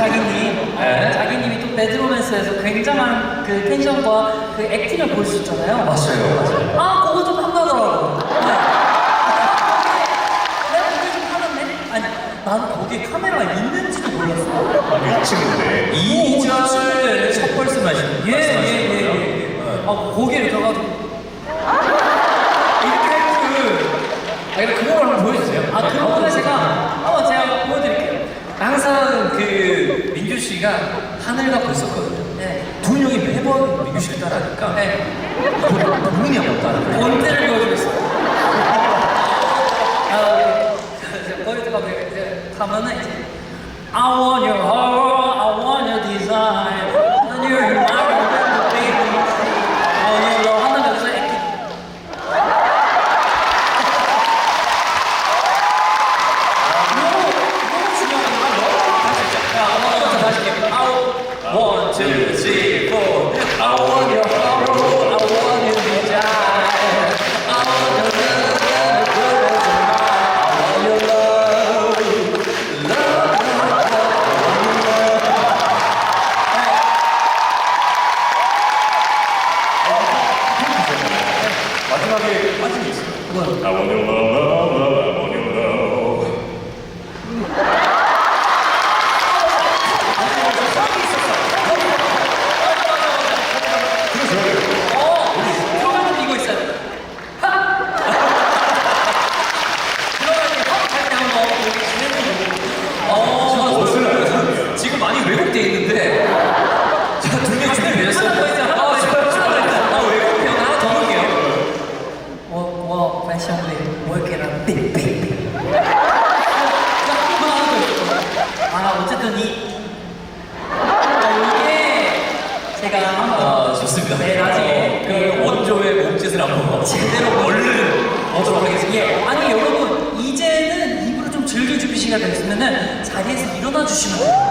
자기님, 네. 자기님이 또 배드로맨스에서 굉장한 그 텐션과 그 액팅을 볼 수 있잖아요. 맞아요. 아, 그거 좀 한다더라고. 네. 내가 그게 좀 하는데? 아니, 난 거기에 카메라가 있는지도 몰랐어. 1층인데 이 2절 첫 벌스 마시는 예, 예, 예, 예. 아, 거기를 가가지고. 이렇게 그, 아, 그걸 한번 보여주세요. 아, 그런 거는 제가, 한번 제가 보여드릴게요. 항상 그 민규 씨가 하늘과 벌었거든요. 네. 두 명이 매번 민규 씨를 따라하니까 네. 본인이 한번 따라해요. 본때를 보여주겠어요. 아, 이제 거기다가 이제 가면은 이제 I want your horror, I want your design, and you're my remember, baby. I want your love. 하나 여기서 액팅. 너무 너무 중요한 거야. 너무 다시 시작. 야, 한번 다시 할게. 아우, one, two, three, four. I want your horror, I want your design. I want your love, good as mine. I want your love, love. 마지막에 빠진 게 있어요. I want your love, love, love, I want your love. 들어가는 이거 있어요. 하! 들어갈 때 하! 할때 한번 여기 진행해 보고. 어, 지금 많이 왜곡돼 있는데 자, 두 명이 준비되셨어요? 하나 더 있어요. 하나 더 아, 있어요. 좋아요, 좋아요. 아, 왜곡해요? 하나 더 볼게요. 워, 워, 패션리, 월계란, 삐삐삐. 아, 어쨌든 이, 아, 이게 제가 한번 아, 좋습니다. 네, 나중에 그 원조의 몸짓을 한번 제대로 얼른 보도록 하겠습니다. 예, 아니 여러분 이제는 입으로 좀 준비 시간 됐으면은 자리에서 일어나 주시면 돼요.